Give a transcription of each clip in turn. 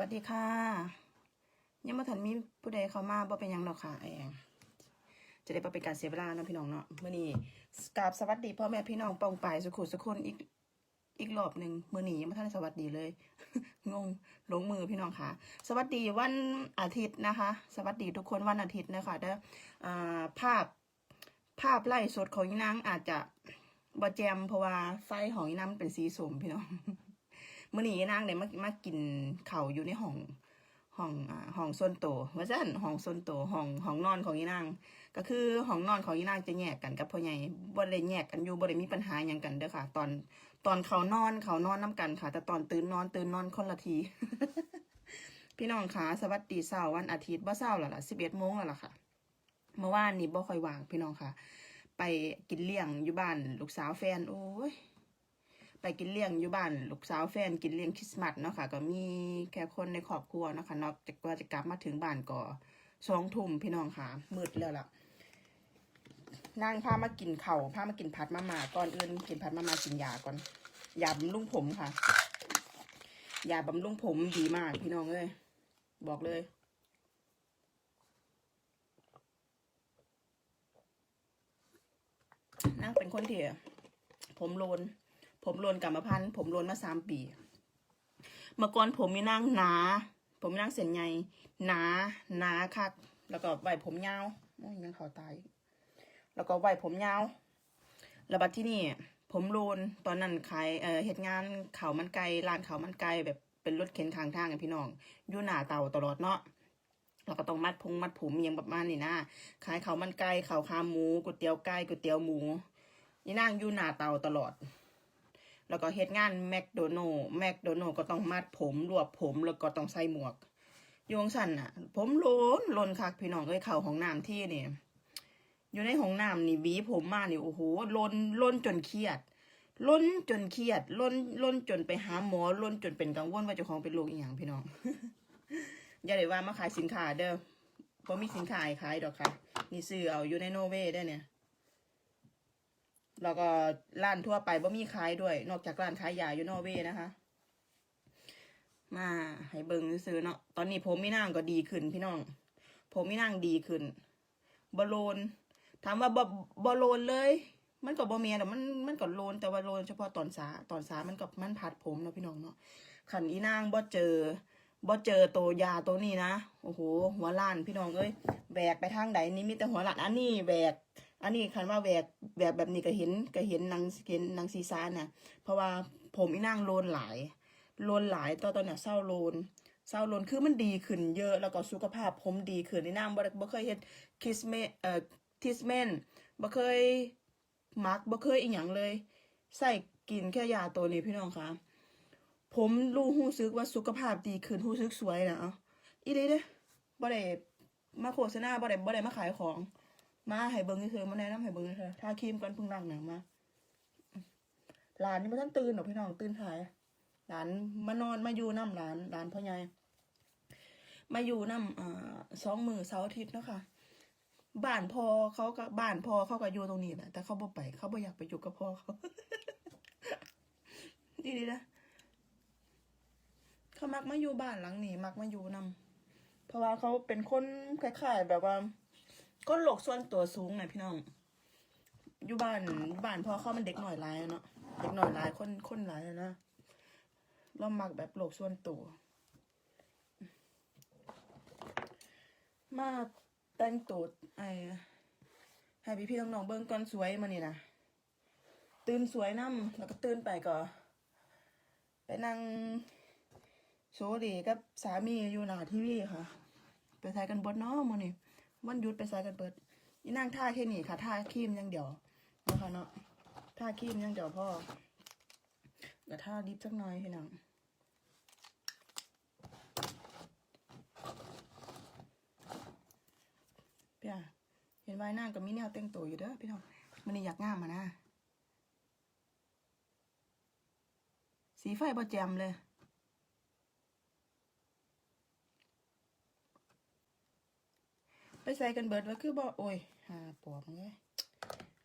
วัสดีค่ะ ยังมาทันมีผู้ใดเข้ามาบ่เป็นยังหรอกค่ะเองจะได้บ่เป็นการเสียเวลาเนาะพี่น้องเนาะเมื้อนี้กราบสวัสดีพ่อแม่พี่น้องปองปายสุขุสุขคนอีกอีกรอบหนึ่งมื้อนี้ยังไม่ทันสวัสดีเลย งงลงมือพี่น้องค่ะ สวัสดีวันอาทิตย์นะคะ สวัสดีทุกคนวันอาทิตย์นะคะเด้อภาพภาพไล่สดของอีนางอาจจะบ่แจมเพราะว่าไฟของอีนางมันเป็นสีส้มพี่น้อง มื่อนี้นางเนี่ยมามากินเข้าอยู่ในห้องห้องอ่าห้องส่วนโตวว่าซั่นห้องส่วนโตวห้องห้องนอนของอีนางก็คือห้องนอนของอีนางจะแยกกันกับพ่อใหญ่บ่ได้แยกกันอยู่บ่ได้มีปัญหาหยังกันเด้อค่ะ ตอนตอนเขานอนเขานอนน้กันค่ะ แต่ตอนตื่นนอนตื่นนอนคนละที พี่น้องคะสวัสดีเช้าวันอาทิตย์บ่เช้าแล้วล่ะ11โมงแล้วล่ะค่ะเมื่อวานนี้บ่ค่อยว่างพี่น้องค่ะ ไปกินเลี้ยงอยู่บ้านลูกสาวแฟนโอ้ย ไปกินเลี้ยงอยู่บ้านลูกสาวแฟนกินเลี้ยงคริสต์มาสเนาะค่ะ ก็มีแค่คนในครอบครัวเนาะค่ะนอกจากว่าจะกลับมาถึงบ้านก็สองทุ่มพี่น้องค่ะมืดแล้วล่ะนางพามากินเข่าพามากินผัดมาม่าก่อนอื่นกินผัดมาม่ากินยาก่อนยาบำรุงผมค่ะยาบำรุงผมดีมากพี่น้องเอ้ยบอกเลยนางเป็นคนที่ผมโลน ผมโลนกรรมพันธุ์ผมโลนมาสามปี เมื่อก่อนผมมีนางหนา ผมมีนางเส้นใหญ่หนาหนาคักแล้วก็ไว้ผมยาวโอ้ยยังขาตาย แล้วก็ไว้ผมยาวแล้วบัดที่นี่ ผมโลนตอนนั้นขายเอ่อเหตุงานเขาวมันไก่ร้านเขาวมันไก่แบบเป็นรถเข็นข้างทางกันพี่น้องอยู่หน้าเตาตลอดเนาะเราก็ต้องมัดพงมัดผมอหยังประมาณนี้นะขายเขาวมันไก่ข้าวขาหมูก๋วยเตี๋ยวไก่ก๋วยเตี๋ยวหมูนี่นั่งอยู่หน้าเตาตลอด แล้วก็เฮ็ดงานแมคโดนัลแมคโดนัลก็ต้องมัดผมรวบผมแล้วก็ต้องใส่หมวกโยงสั่นน่ะ ผมโลนลนคักพี่น้องเอ้ยเข่าห้องน้ำที่นี่อยู่ในห้องน้ำนี่หวีผมมานี่โอ้โหลนลนจนเครียดล้นจนเครียดล้นล้นจนไปหาหมอล้นจนเป็นกังวลว่าเจ้าของเป็นโรคอีหยังพี่น้องอย่าได้ว่ามาขายสินค้าเด้อเพราะมีสินค้าขายดอกค่ะ นี่ซื้อเอาอยู่ในโนเวได้เนี่ย แล้วก็ร้านทั่วไปบ่มีขายด้วย นอกจากร้านขายยาอยู่นอร์เวย์นะคะ มาให้เบิงซื้อเนาะตอนนี้ผมไม่นั่งก็ดีขึ้นพี่น้อง ผมไม่นั่งดีขึ้นบอโลนถามว่าบอบอโลนเลย มันก็บอเมียแต่มันมันก็โลนแต่ว่าโลนเฉพาะตอนสาตอนสามันกับมันผัดผมเนาะพี่น้องเนาะขันอีนางบ่เจอบ่เจอตัวยาตัวนี้นะโอ้โหหัวล้านพี่น้องเอ้ยแหวกไปทางใดนี่มีแต่หัวล้านอันนี้แหวก อันนี้คันว่าแหวกแหวกแบบนี้ก็เห็นก็เห็นนางเห็นนางซีซาน่ะ เพราะว่าผมอีนางโลนหลายโลนหลายตอนตอนเนี้ยเศร้าโลนเศร้าโลนคือมันดีขึ้นเยอะแล้วก็สุขภาพผมดีขึ้นนี่นางบ่ได้บ่เคยเฮ็ดคิสเมเอ่อทิสเมนบ่เคยมักบ่เคยอีหยังเลย ใส่กินแค่ยาตัวนี้พี่น้องคะผมรู้รู้สึกว่าสุขภาพดีขึ้นรู้สึกสวยนะอาอีเด้เด้บ่ได้มาโฆษณาบ่ได้บ่ได้มาขายของ มาให้เบิ้งเธอมาแนะนำให้เบิ้งเธอๆทาครีมก่อนพิ่งล้างหนังมาหลานนี่มาท่านตื่นหรอพี่น้องตื่นถ่ายหลานมานอนมาอยู่น้ำหลานหลานพ่อใหญ่มาอยู่น้ำอ่าสองมือเสาร์อาทิตย์นะคะบ้านพ่อเขาก็บ้านพ่อเขาก็อยู่ตรงนี้แหละแต่เขาบ่ไปเขาบ่อยากไปอยู่กับพ่อเขาดีดีนะเขามักมาอยู่บ้านหลังนี้มักมาอยู่นำเพราะว่าเขาเป็นคนคล้ายๆแบบว่า ก็โลกส่วนตัวสูงหน่อยพี่น้อง อยู่บ้านบ้านพ่อเขามันเด็กหน่อยหลายเนาะ เด็กหน่อยหลายคนคนหลายนะเรามักแบบโลกส่วนตัว มาแต่งตัวไอ้ให้พี่พี่น้องๆเบิ่งก่อนสวยมานี่นะตื่นสวยน้ำแล้วก็ตื่นไปก็ ไปนั่งโซดีกับสามีอยู่หน้าทีวีค่ะ ไปใส่กันบดเนาะมื้อนี้ วันหยุดไปใส่กันเปิดอีนั่งท่าแค่นี้ค่ะท่าคีมย่างเดียวนะคะเนาะท่าคีมย่างเดียวพ่อแต่ท่าดิฟสักหน่อยพี่น้องพี่อะเห็นไว้นั่งกับมีแนวแต่งตัวอยู่เด้อพี่น้องมันนี่อยากง่ามมานะ สีไฟบ่แจมเลย ไปใส่กันเบิดว่าคือบ่โอ้ยหาปอบเงย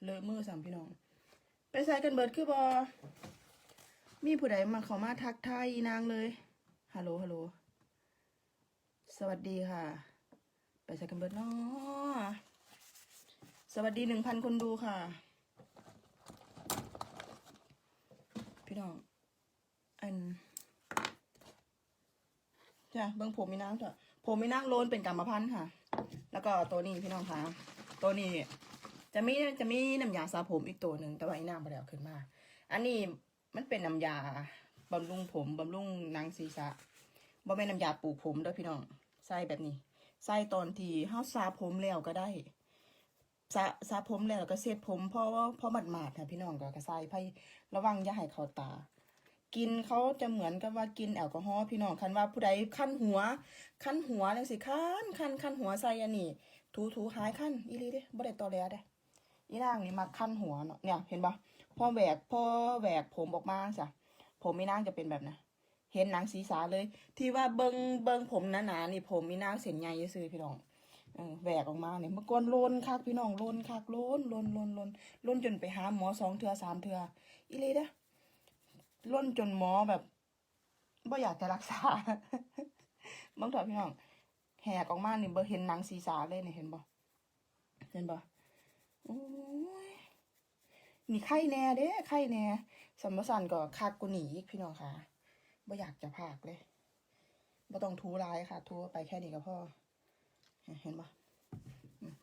เลอะมือสามพี่น้อง ไปใส่กันเบิดคือบ่มีผู้ใดมาเขามาทักทายนางเลยฮัลโหลฮัลโหลสวัสดีค่ะ ไปใส่กันเบิดเนาะสวัสดีหนึ่งพันคนดูค่ะ พี่น้องอันจ้ะเบิ่งผมมีนางจ้ะผมมีนางโลนเป็นกรรมพันธุ์ค่ะ แล้วก็ตัวนี้พี่น้องคะตัวนี้จะมีจะมีน้ำยาสระผมอีกตัวหนึ่งแต่ว่าอีนางไปแล้วขึ้นมา อันนี้มันเป็นน้ำยาบำรุงผมบำรุงหนังศีรษะบ่เป็นน้ำยาปลูกผมด้อพี่น้องใส่แบบนี้ใส่ตอนที่เฮาสระผมแล้วก็ได้สระสระผมแล้วก็เซ็ตผมเพราะว่าเพราะหมาดๆค่ะพี่น้องก็กระใส่ไประวังอย่าให้เขาตา กินเขาจะเหมือนกับว่ากินแอลกอฮอล์พี่น้องคันว่าผู้ใดคันหัวคันหัวจังสิคันคันคันหัวใส่อันนี้ถูถูหายคันอีลีเด้บ่ได้ตอแหลเด้อีนางนี่มาคันหัวเนาะเนี่ยเห็นปะพอแหวกพอแหวกผมออกมาจ้ะผมอีนางจะเป็นแบบนะเห็นหนังศีรษะเลย ที่ว่าเบิงเบิงผมหนาๆนี่ผมอีนางเส้นใหญ่ซื่อพี่น้องแหวกออกมาเนี่ยเมื่อก่อนโลนคักพี่น้องโลนคักโลนโลนโลนโลนโลนจนไปหาหมอสองเทือสามเทืออีลีเด้ ล่นจนหมอแบบบ่อยากจะรักษาบางทีพี่น้องแหกออกมานี่บ่เห็นหนังศีรษะเลยเนี่ยเห็นบ่เห็นบ่โอ้ยนี่ไข้แน่เด้ไข้แน่สมสันก็คักกูหนีอีกพี่น้องค่ะบ่อยากจะพากเลยบ่ต้องทูร้ายค่ะ ทูไปแค่นี้ก็พอเห็นบ่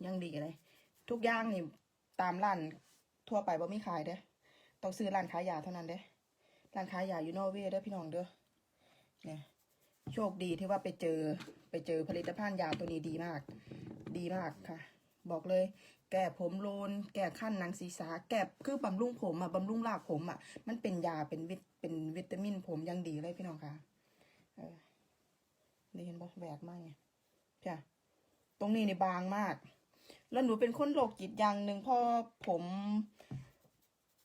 ยังดีเลย ทุกอย่างนี่ตามร้านทั่วไปบ่มีขายเด้ต้องซื้อร้านขายยาเท่านั้นเด้ ร้านขายยาอยู่นอร์เวย์เด้อพี่น้องเด้อเนี่ยโชคดีที่ว่าไปเจอไปเจอผลิตภัณฑ์ยาตัวนี้ดีมาก ดีมากค่ะ บอกเลย แก้ผมโลน แก้ขั้นหนังศีรษะแก้คือบำรุงผมอะบำรุงรากผมอะ มันเป็นยาเป็นวิตเป็นวิตามินผมยังดีเลยพี่น้องค่ะเออนี่เห็นปะแหวกมากไงจ้ะตรงนี้นี่บางมาก แล้วหนูเป็นคนโรคจิตอย่างหนึ่งพอผม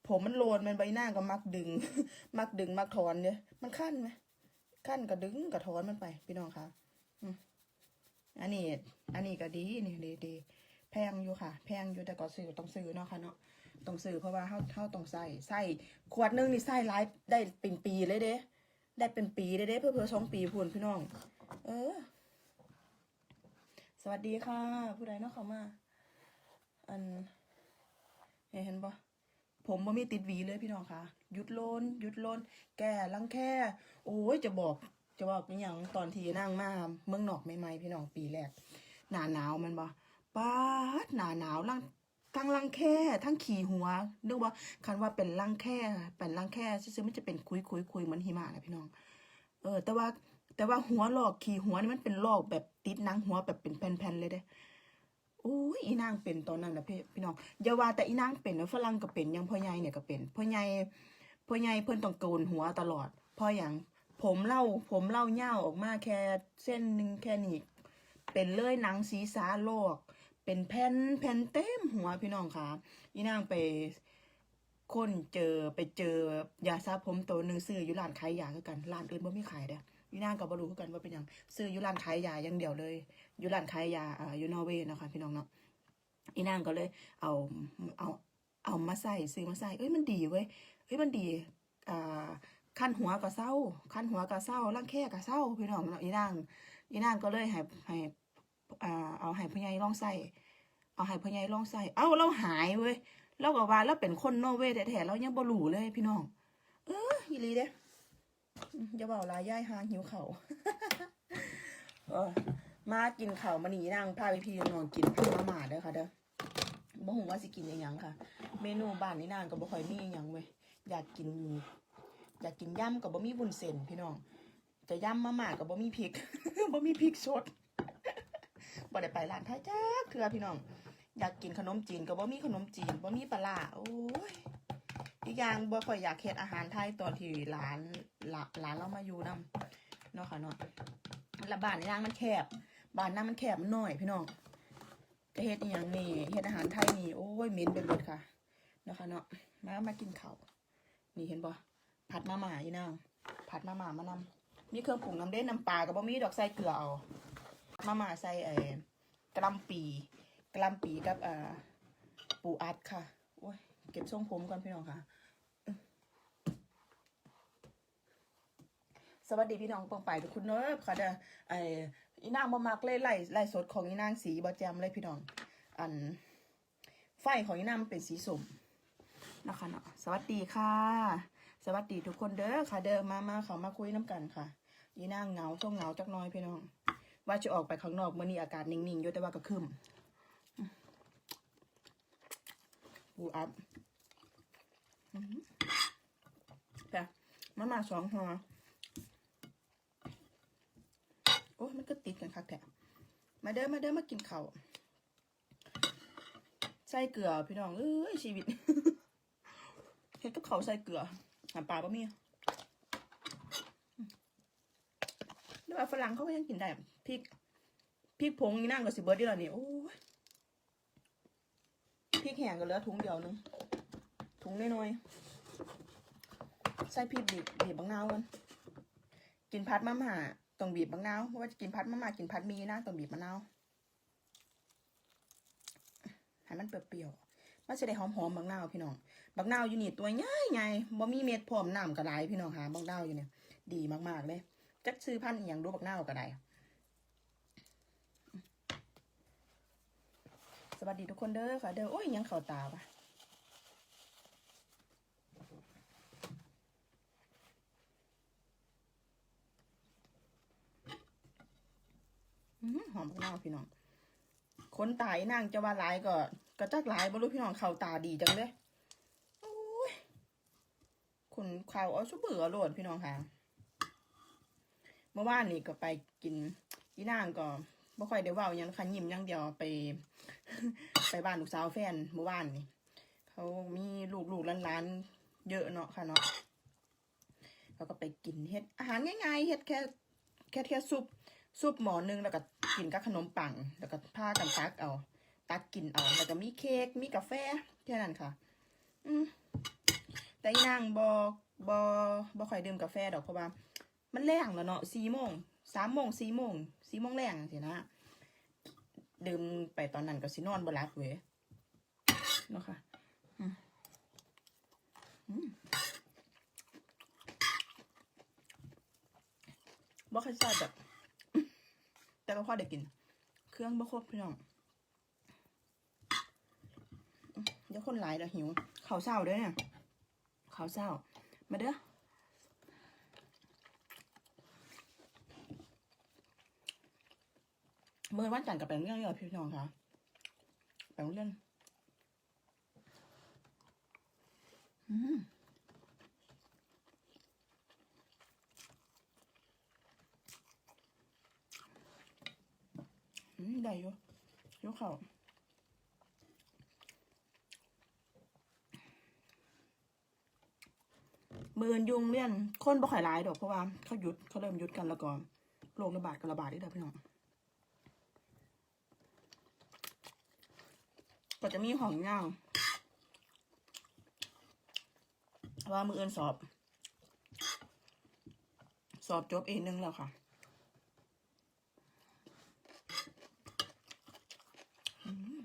ผมมันโลนมันใบหน้าก็มักดึง มักดึงมักถอนเนี่ยมันขั้นไหมขั้นก็ดึงก็ถอนมันไป พี่น้องค่ะอันนี้ อันนี้ก็ดีนี่ดีดีแพงอยู่ค่ะ แพงอยู่แต่ก็ซื้อต้องซื้อเนาะค่ะเนาะต้องซื้อเพราะว่าเฮาเฮาต้องใส่ใส่ขวดนึงนี่ใส่หลายได้เป็นปีเลยเด้ได้เป็นปีเลยเด้เพื่อเพื่อสองปีพูนพี่น้อง เออ สวัสดีค่ะ ผู้ใดเนาะเขามา อันเห็นปะ ผมบ่มีติดหวีเลยพี่น้องคะหยุดโลนหยุดโลนแก่ลังแค่โอ้ยจะบอกจะบอกเป็นอย่างตอนที่นั่งมาเมืองนอกใหม่ๆพี่น้องปีแรกหนาหนาวมันบ่ป้าหนาหนาวลังทั้งลังแค่ทั้งขี่หัวนึกว่าคันว่าเป็นลังแค่เป็นลังแค่ซึ่งมันจะเป็นคุยคุยคุยเหมือนหิมะนะพี่น้อง เออ แต่ว่าแต่ว่าหัวลอกขี่หัวนี่มันเป็นลอกแบบติดนังหัวแบบเป็นแผ่นๆเลยเด้ โอ้ยอีนางเป็นตอนนั้นนะพี่พี่น้องอย่าว่าแต่อีนางเป็นนะฝรั่งก็เป็นยังพ่อใหญ่เนี่ยก็เป็นพ่อใหญ่พ่อใหญ่เพิ่นต้องโกนหัวตลอดพราะอย่างผมเล่าผมเล่าเง่าออกมาแค่เส้นหนึ่งแค่นี้เป็นเลยหนังศีรษะโลก เป็นแผ่นแผ่นเต็มหัวพี่น้องค่ะอีนางไปค้นเจอไปเจอยาสระผมตัวหนึ่งซื้ออยู่ร้านขายยาคือกันร้านอื่นบ่มีขายเด้อ อีนางก็บ่รู้กันว่าเป็นหยังซื้อยูร้านขายยาอย่างเดียวเลยยูร้านขายยาอ่ายูนอร์เวย์นะคะพี่น้องเนาะอีนางก็เลยเอาเอาเอามาใส่ซื้อมาใส่เอ้ยมันดีเว้ยเอ้ยมันดีอ่าขั้นหัวก็เศร้าขั้นหัวก็เศร้าร่างแค่ก็เศร้าพี่น้องเนาะอีนางอีนางก็เลยให้ให้อ่าเอาให้พ่อใหญ่ลองใส่เอาให้พ่อใหญ่ลองใส่เอ้าเราหายเว้ยเราก็ว่าเราเป็นคนนอร์เวย์แท้ๆเรายังบ่รู้เลยพี่น้อง เอออีหลีเด้ อย่าบาหลายย่ายหาหิวเขามากินเขามานีนั่งพาพี่พี่นองกินข้ามาหมาเด้อค่ะเด้อบ่ฮู้ว่าสิกินอิหยังค่ะ เมนูบ้านนี่นางก็บ่ค่อยมีอิหยังเว้ยอยากกิน อยากกินย่ำก็บ่มีวุ้นเส้นพี่น้องจะย่ำมาม่าก็บ่มีพริกบ่มีพริกสดบ่ได้ไปร้านไทยจ้าเทื่อพี่น้อง อยากกินขนมจีนก็บ่มีขนมจีนบ่มีปลาร้าโอ้ย อีกอย่างบ่ค่อยอยากเฮ็ดอาหารไทยตอนที่ร้านร้านร้านเรามาอยู่นํเนาะค่ะเนาะละบ้านนี่างมันแคบบ้านนั้นมันแคบมันน้อยพี่น้องจะเฮ็ดอย่างนี้เฮ็ดอาหารไทยนี่โอ้ยเหม็นไปหมดค่ะนะค่ะเนาะมามากินข้าวนี่เห็นบ่ผัดมาม่าอีนางผัดมาม่ามานำมีเครื่องปรุงน้ำเด้น้ำปลากับบ่มีดอกใส่เกลือเอามาม่าใส่ไอ้กะล่ำปีกะล่ำปีกับอ่าปูอัดค่ะโอ้ย เก็บทรงผมก่อนพี่น้องค่ะ สวัสดีพี่น้องปองไปทุกคนเนอะค่ะเด้อไออีนางบ่มักเลยไล่ไล่สดของอีนางสีบ่แจมเลยพี่น้อง อัน ไฟของอีนางมันเป็นสีส้มนะคะเนาะสวัสดีค่ะ สวัสดีทุกคนเด้อค่ะ เด้อมามาเขามาคุยน้ำกันค่ะอีนางเหงาต้องเหงาจักน้อยพี่น้อง ว่าจะออกไปข้างนอกเมื่อนี้อากาศนิ่งๆอยู่แต่ว่าก็คึมบูอัพอื้อหือ แต่มามาสองหัวโอ้ยมันก็ติดกันคักแท้มาเด้อมาเด้อมากินเข้าใส่เกลือพี่น้องเอ้ยชีวิตเฮ็ดกับเขาใส่เกลือหาปลาบะมี่หรือว่าฝรั่งเขาก็ยังกินได้พริกพริกผงนี่นั่งกับสิเบิร์ดดีแล้วนี่โอ้ยพริกแห้งก็เหลือถุงเดียวนึง ถุงน้อยๆใส่พริกบีบบีบบางนาวกันกินพัดมะม่าต้องบีบบางนาวเพราะว่าจะกินพัดมะม่ากินพัดมีนะต้องบีบมะนาวให้มันเปรี้ยวๆมันจะได้หอมๆบางนาวพี่น้องบักนาวอยู่นี่ตัวใหญ่ใหญ่บ่มีเม็ดพร้อมน้ำกระไดพี่น้องหาบักนาวอยู่เนี่ยดีมากๆเลยจักซื้อพันธุ์อย่างดูบักนาวกระไดสวัสดีทุกคนเด้อค่ะเด้อโอ้ยยังเข่าตาปะอื้อ หือหอมบักนาพี่น้องคนตายนางจะว่าหลายก็ก็จักหลายบ่รู้พี่น้องเข่าตาดีจังเลยคุณข่าวเอาชุบเบื่อโหลดพี่น้องค่ะ เมื่อวานนี่ก็ไปกินอีนางก็บ่ค่อยได้เว้าหยังค่ะยิ้มย่างเดียวไป ไปบ้านลูกสาวแฟนเมื่อวานนี่เขามีลูกลูกหลานๆเยอะเนาะค่ะเนาะเขาก็ไปกินเฮ็ดอาหารง่ายๆเฮ็ดแค่แค่แค่ซุปซุปหมอนึงแล้วก็ กินกับขนมปัง แล้วก็พากันตักเอา ตักกินเอา แล้วก็มีเค้ก มีกาแฟ แค่นั้นค่ะ อืมแต่อีนางบอบอบอคอยดื่มกาแฟดอกเพราะว่า มันแรงแล้วเนาะสี่โมงสามโมงสี่โมงสี่โมงแรงสินะดื่มไปตอนนั้นก็สินอนบ่หลับเว้ยเนาะค่ะอืมอืมบ่ค่อยทราบแบบ แต่ก็พอได้กิน เครื่องบ่ครบพี่น้องเดี๋ยวคนหลายแล้วหิวข้าวเช้าด้วยเนี่ยข้าวเช้า มาเด้อเมื่อวันจันทร์กับแปลงเรื่องเยอะพี่น้องคะแปลงเรื่องอืม อืมได้อยู่ยกเข่ามือนยุงเลี่ยนคนบ่ค่อยร้ายดอกเพราะว่าเขาหยุดเขาเริ่มหยุดกันแล้วก็โรคระบาดก็ระบาดอีกแล้วพี่น้องก็จะมีของย่างว่ามือเอินสอบ สอบจบเองนึงแล้วค่ะอืม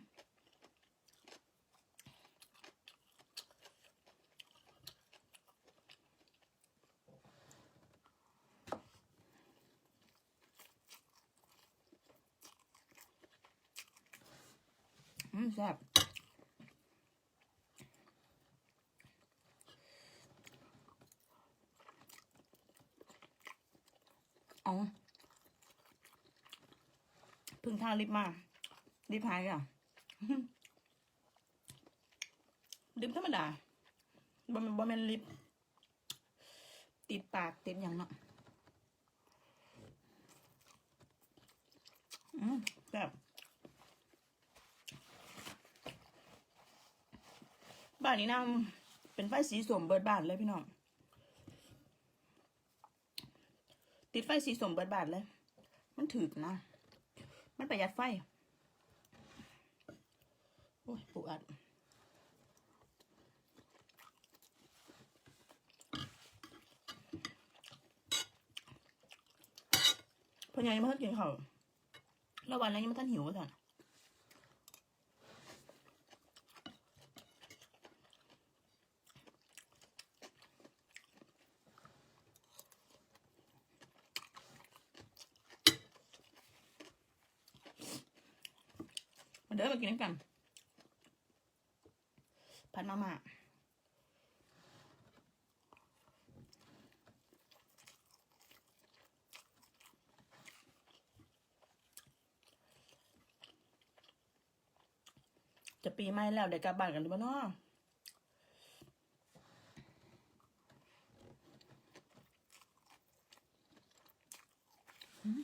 อืมแซ่บ เอาเพึ่งทาลิปมาลิปหายอะลิปธรรมดาบ่แมันบ่แม่นลิป ติดปากติดอย่างเนาะอืมแบบบ้านนี้นำเป็นไฟสีสมเบิดบานเลยพี่น้อง ติดไฟสีสมเบิดบาทเลย มันถือนะ มันประหยัดไฟ โอ้ยปวดพอยังไม่ทันกินข้าวแล้ววันแล้นยังไม่ทันหิวสันเด้อมากินน้ำกัน พันมาม่าจะ ปีใหม่แล้วเดี๋ยวกลับบ้านกันหรือเปล่าเนาะอืม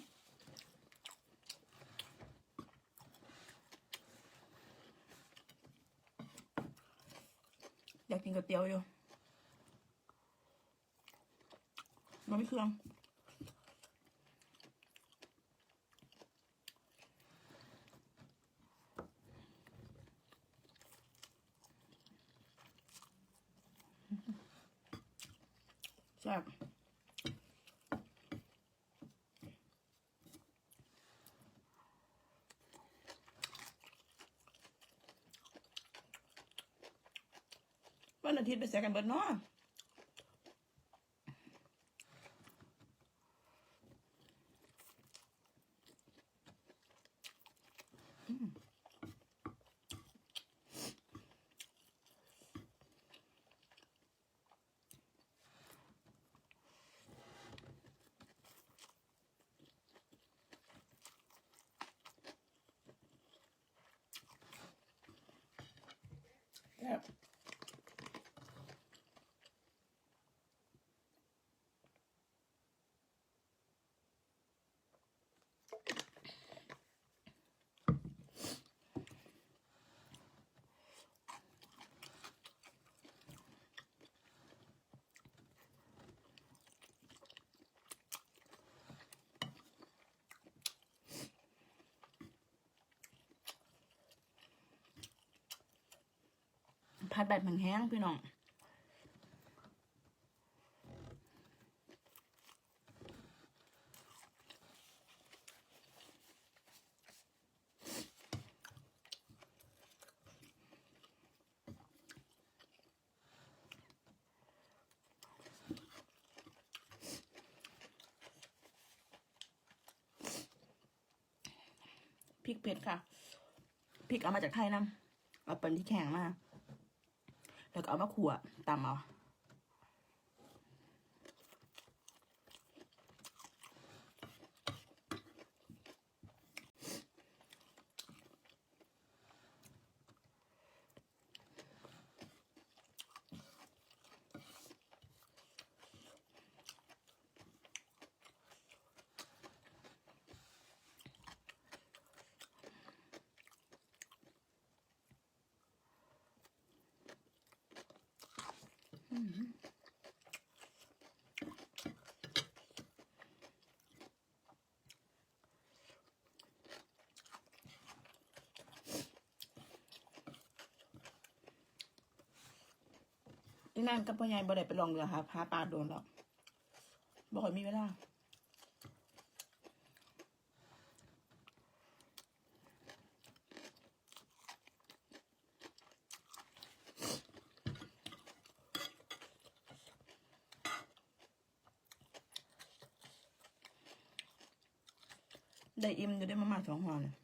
อยากกินก๋วยเตี๋ยวอยู่มันไม่เครื่อง อาทิตย์ไปแซกกันเบิดเนาะอืมแซ่บ ผัดแบบแห้งๆพี่น้องพริกเผ็ดค่ะ พริกเอามาจากไทยนะเอาเป็นที่แข็งมา แล้วก็เอามาขั่วตำเอา นั่นกับพ่อใหญ่บ่ได้ไปลองเรือหาหาปลาโดนหรอกบ่ค่อยมีเวลาได้อิ่มอยู่ได้มามาสองห่อเลย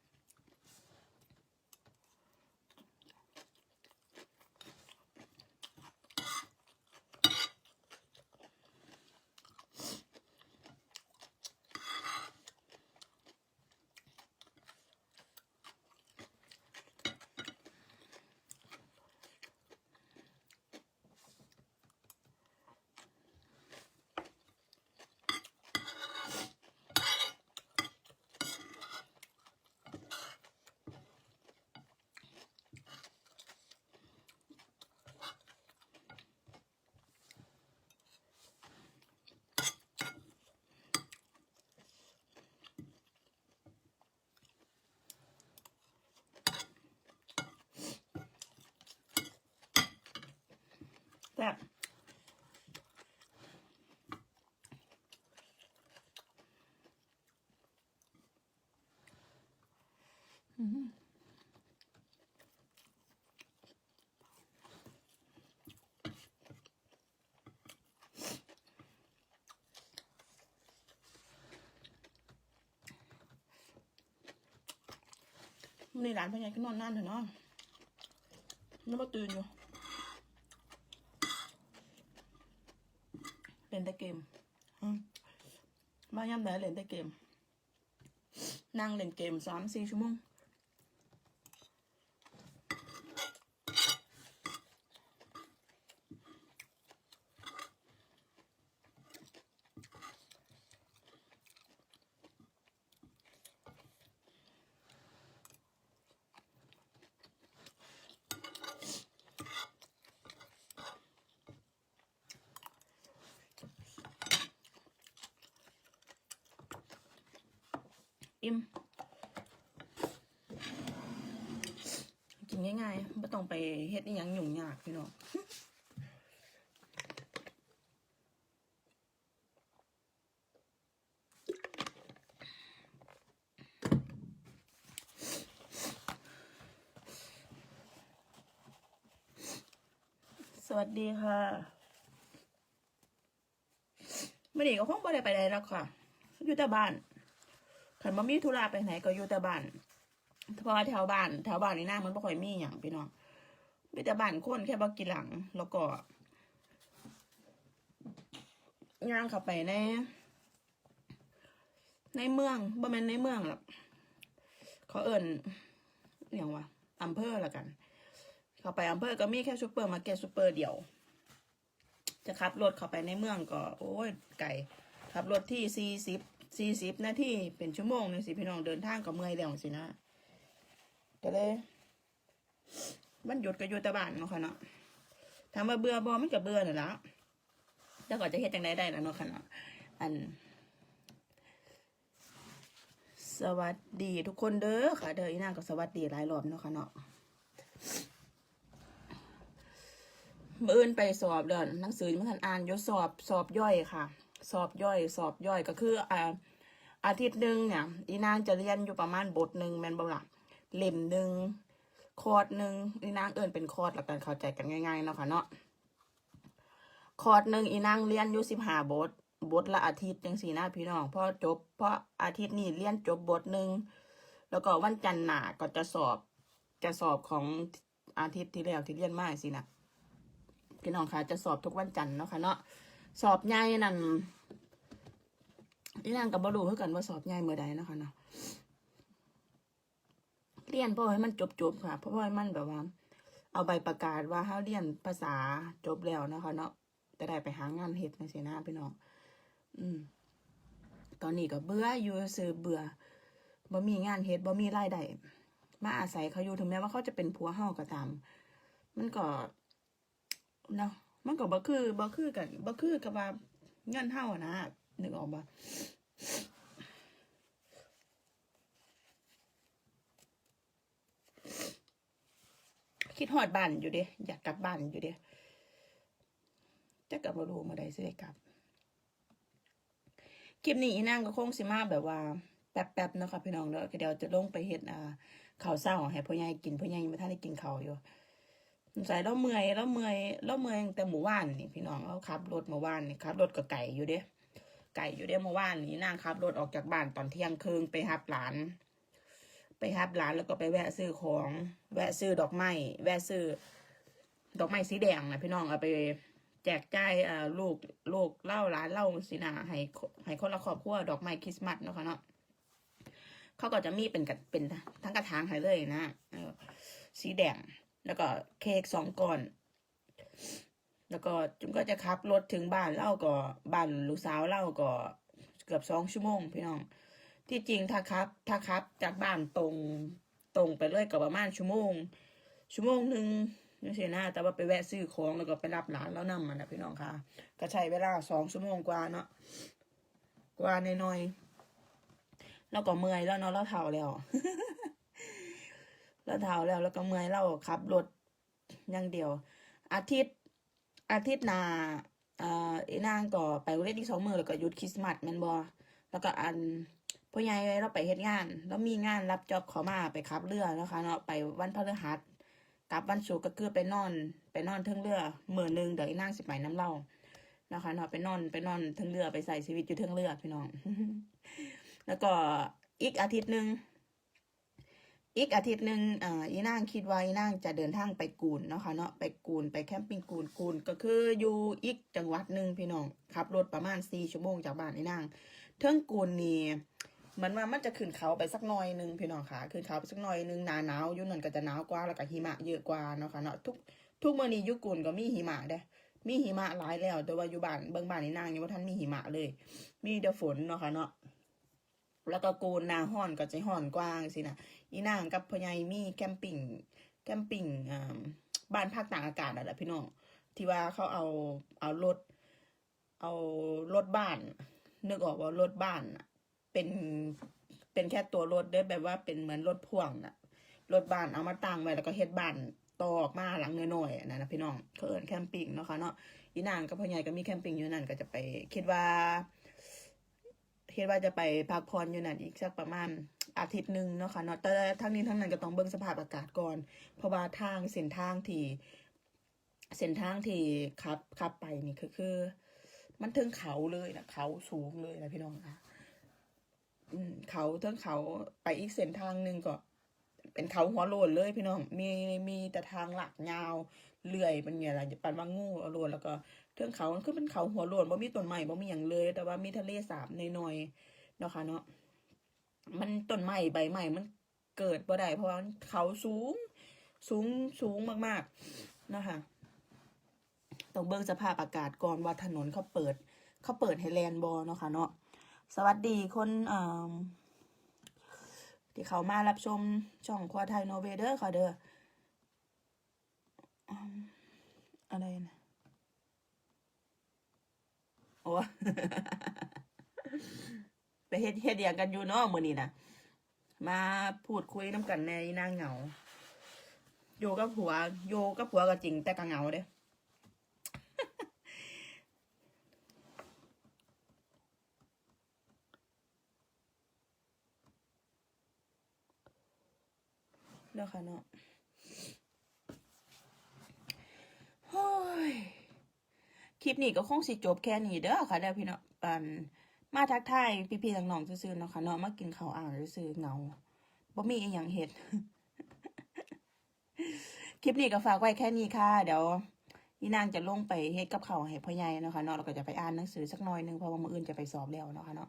ซ่บอืมอืนี่ร้านพ่อใหญ่ก็นอนนั่นเถอะเนาะนึกว่าตื่นอยู่ เล่นแต่เกมอืมบ้านย่ำไหนเล่นแต่เกม นั่งเล่นเกมสามสี่ชั่วโมง อิ่มกินง่ายๆไม่ต้องไปเฮ็ดอหยังยุ่งยากพี่น้อง ส วัสดีค่ะมื่อนี้ก็คงไม่ได้ไปไหนแล้วค่ะ อยู่แต่บ้านขันบ่มีธุระไปไหนก็อยู่แต่บ้านเพราะว่าแถวบ้านแถวบ้านนี่หน้ามันบ่ค่อยมีอย่างพี่น้องมีแต่บ้านคนแค่บ่กี่หลัง แล้วก็ย่างเข้าไปใน ในเมืองบ่แม่นในเมืองหรอกเขาเอิ้นอย่างวะอำเภอละกัน เข้าไปอำเภอก็มีแค่ซูเปอร์มาร์เก็ตซูเปอร์เดียว จะขับรถเข้าไปในเมืองก็โอ้ยไกลขับรถที่สี่สิบสี่สิบนาทีเป็นชั่วโมงหนึงสิพี่น้องเดินทางก็เมื่อยแล้วสินะก็เลยวันหยุดก็อยู่ต่บ้านเนาะค่ะเนาะถามว่าเบื่อบ่มันก็เบื่อน่ะละแล้วก็จะเฮ็ดจังไดได้ล่ะเนาะค่ะเนาะอัน สวัสดีทุกคนเด้อค่ะ เด้ออีน่าก็สวัสดีหลายรอบเนาะค่ะเนาะ มื่อื่นไปสอบเดินหนังสือมันทันอ่านยศสอบสอบย่อยค่ะ สอบย่อย สอบย่อยก็คืออ่าอาทิตย์หนึ่งเนี่ยอีนางจะเรียนอยู่ประมาณบทหนึ่งแมนบ่ล่ะเล่มหนึ่งคอร์สหนึ่งอีนางเอินเป็นคอร์สแล้วกันเข้าใจกันง่ายๆเนาะค่ะเนาะคอร์สหนึ่งอีนางเรียนอยู่สิบห้าบทบทละอาทิตย์จังสี่หนะพี่น้องพอจบพราะอาทิตย์นี้เรียนจบบทหนึ่งแล้วก็วันจันทร์หน้าก็จะสอบจะสอบของอาทิตย์ที่แล้วที่เรียนมาสินะ พี่น้องคะจะสอบทุกวันจันทร์เนาะค่ะเนาะสอบใหญ่นั่นนี่นางกับบรูคือกันว่าสอบใหญ่เมื่อใดเนาะคะเนาะเรียนเพราะให้มันจบจบๆค่ะ เพราะว่ามันแบบว่า เอาใบประกาศว่าเขาเรียนภาษาจบแล้วเนาะคะเนาะจะได้ไปหางานเฮ็ดในเสนาพี่น้องอืม ตอนนี้ก็เบื่ออยู่ซื้อเบื่อบ่มีงานเฮ็ดบ่มีรายได้มาอาศัยเขาอยู่ถึงแม้ว่าเขาจะเป็นผัวเฮาก็ตาม มันก็ เนาะมันก็บ่คือบ่คือกันบ่คือกับว่าเงินเฮาอะนะนึกออกบ่คิดฮอดบ้านอยู่เด้อยากกลับบ้านอยู่เด้จะกลับบ่รู้เมื่อใดสิได้กลับคลิปนี้อีนางก็คงสิมาแบบว่าแป๊บๆเนาะค่ะพี่น้องเด้อเดี๋ยวจะลงไปเฮ็ดอ่าข้าวเช้าให้พ่อใหญ่กินพ่อใหญ่ยังบ่ทันได้กินข้าวอยู่ ใส่เราเมื่อยเราเมื่อยเราเมื่อยแต่หมู่บ้านนี่พี่น้องเราขับรถเมื่อวานนี่ขับรถก็ไก่อยู่เด้ไก่อยู่เด้เมื่อวานนี่นางขับรถออกจากบ้านตอนเที่ยงคืนไปหับหลาน ไปหับหลานแล้วก็ไปแวะซื้อของ แวะซื้อดอกไม้แวะซื้อ ดอกไม้สีแดงนะพี่น้องเอาไปแจกจ่ายลูกลูกเล่าร้านเล่าสินะให้ให้คนละครอบครัวดอกไม้คริสต์มาสเนาะค่ะเนาะเขาก็จะมีเป็นกับเป็นทั้งกระถางให้เลยนะสีแดง แล้วก็เค้กสองก้อน แล้วก็จุมก็จะขับรถถึงบ้านเล่าก็บ้านลูกสาวเล่าก็เกือบสองชั่วโมงพี่น้อง ที่จริงถ้าครับ ถ้าครับจากบ้านตรงตรงไปเลยก็ประมาณชั่วโมง ชั่วโมงหนึ่งนี่สินะแต่ว่าไปแวะซื้อของแล้วก็ไปรับหลานแล้วนำมันนะพี่น้องค่ะ ก็ใช้เวลาสองชั่วโมงกว่าเนาะกว่าหน่อยๆแล้วก็เมื่อยแล้วเนาะแล้วเท่าแล้ว แล้วเท้าแล้วแล้วก็เมื่อยเล่าขับรถอย่างเดียว อาทิตย์อาทิตย์หนาอ่าอีนางก็ไปเรียนอีกสองมือแล้วก็หยุดคริสต์มาสแมนบอแล้วก็อันพ่อใหญ่เราไปเฮ็ดงาน แล้วมีงานรับจอบเขามาไปขับเรือนะคะเนาะไปวันพฤหัสกลับวันศุกร์ก็คือไปนอน ไปนอนเทิงเรือมือหนึงเดี๋ยวอีนางสิไปน้ำเล่านะคะเนาะไปนอนไปนอนเทิงเรือไปใส่ชีวิตอยู่เทิงเรือพี่น้อง แล้วก็อีกอาทิตย์หนึ่ง อีกอาทิตย์หนึ่งอีนางคิดว่าอีนางจะเดินทางไปกูนเนาะค่ะเนาะไปกูนไปแคมปิ้งกูนกูนก็คืออยู่อีกจังหวัดหนึ่งพี่น้องขับรถประมาณสี่ชั่วโมงจากบ้านอีนางเทิงกูนนี่เหมือนว่ามันจะขึ้นเขาไปสักหน่อยหนึงพี่น้องค่ะขึ้นเขาไปสักหน่อยหนึงหนาหนาวยู่นั่นก็จะหนาวกว่าแล้วก็หิมะเยอะกว่าเนาะค่ะเนาะทุกทุกเมื้อนี้ยู่กูนก็มีหิมะเด้มีหิมะหลายแล้ว แต่ว่าอยู่บ้านเบิ่งบ้านนี่นางยังบ่ทันมีหิมะเลย มีแต่ฝนเนาะค่ะเนาะ แล้วก็โกนหนาฮ้อนก็จะฮ้อนกว้างสินะอีนางกับพ่อใหญ่มีแคมปิ้งแคมปิ้งอ่าบ้านพักต่างอากาศนั่นแหละพี่น้องที่ว่าเขาเอาเอารถ เอารถบ้าน นึกออกว่ารถบ้านเป็นเป็นแค่ตัวรถได้แบบว่าเป็นเหมือนรถพ่วงนะรถบ้านเอามาตั้งไว้แล้วก็เฮ็ดบ้านตอกมาหลังน้อยๆนะนะพี่น้องเขาเอินแคมปิ้งเนาะค่ะเนาะอีนางกับพ่อใหญ่ก็มีแคมปิ้งอยู่นั่นก็จะไปคิดว่า คิดว่าจะไปพักผ่อนอยู่นั่นอีกสักประมาณอาทิตย์หนึ่งเนาะค่ะเนาะแต่ทั้งนี้ทั้งนั้นก็ต้องเบิ่งสภาพอากาศก่อน เพราะว่าทางเส้นทางที่เส้นทางที่ขับขับไปนี่คือคือ มันถึงเขาเลยนะเขาสูงเลยนะพี่น้องค่ะเขาเทิงเขาไปอีกเส้นทางหนึ่งก็เป็นเขาหัวโลนเลยพี่น้อง มีมีแต่ทางหลักยาวเลื่อยเป็นไงล่ะปันว่างูโลนแล้วก็ เทือกเขามันคือเป็นเขาหัวโลนบ่มีต้นไม้บ่มีอย่างเลย แต่ว่ามีทะเลสาบน้อยๆเนาะค่ะเนาะมันต้นไม้ใบไม้มันเกิดบ่ได้เพราะว่าเขาสูง สูงสูงมากๆเนาะค่ะต้องเบิ่งสภาพอากาศก่อนว่าถนนเขาเปิด เขาเปิดให้แลนบอเนาะค่ะเนาะสวัสดีคนอ่าที่เขามารับชมช่องควาไทยโนเวเดอร์ค่ะเด้ออะไรนะ อ้ไปเฮ็ดเฮ็ดอย่างกันอยู่เนาะมื้อนี้นะมาพูดคุยน้ำกันในนางเหงา โยกับผัว โยกับผัวก็จริงแต่ก็เหงาเด้เนาะค่ะเนาะโอ้ย คลิปนี้ก็คงสิจบแค่นี้เด้อค่ะเด้อพี่น้องปันมาทักทายพี่ๆน้องๆซื่อๆเนาะค่ะเนาะมากินข้าวอ่างซื่อเงาบ่มีอีหยังเฮ็ดคลิปนี้ก็ฝากไว้แค่นี้ค่ะ เดี๋ยวนี่นางจะลงไปเฮ็ดกับข้าวให้พ่อใหญ่เนาะค่ะเนาะแล้วก็จะไปอ่านหนังสือสักหน่อยหนึงเพราะว่ามื้ออื่นจะไปสอบแล้วเนาะค่ะเนาะ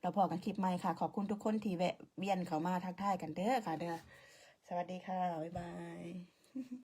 แล้วพอกันคลิปใหม่ค่ะ ขอบคุณทุกคนที่แวะเวียนเข้ามาทักทายกันเด้อค่ะ เด้อสวัสดีค่ะบ๊ายบาย